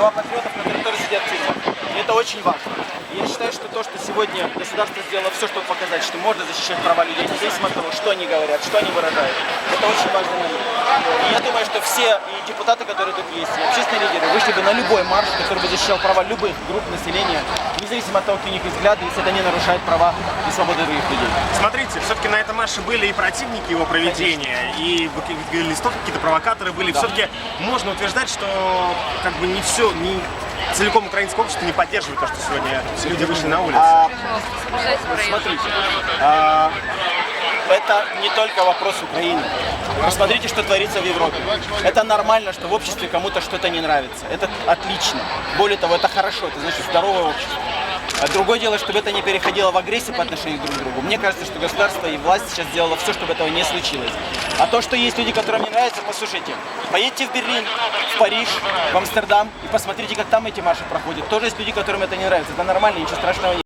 права патриотов, которые тоже сидят в тюрьмах. И это очень важно. Я считаю, что то, что сегодня государство сделало все, чтобы показать, что можно защищать права людей, независимо от того, что они говорят, что они выражают. Это очень момент. И я думаю, что все и депутаты, которые тут есть, и общественные лидеры вышли бы на любой марш, который бы защищал права любых групп населения, независимо от того, какие у них взгляды, если это не нарушает права и свободы других людей. Смотрите, все-таки на этом марше были и противники его проведения, и в- листовки какие-то провокаторы были. Все-таки можно утверждать, что как бы не все, не целиком украинское общество не поддерживает то, что сегодня люди вышли на улицу. А, смотрите, а, это не только вопрос Украины. Посмотрите, что творится в Европе. Это нормально, что в обществе кому-то что-то не нравится. Это отлично. Более того, это хорошо, это значит здоровое общество. А другое дело, чтобы это не переходило в агрессию по отношению друг к другу. Мне кажется, что государство и власть сейчас сделало все, чтобы этого не случилось. А то, что есть люди, которым не нравится, послушайте, поедьте в Берлин, в Париж, в Амстердам и посмотрите, как там эти марши проходят. Тоже есть люди, которым это не нравится. Это нормально, ничего страшного нет.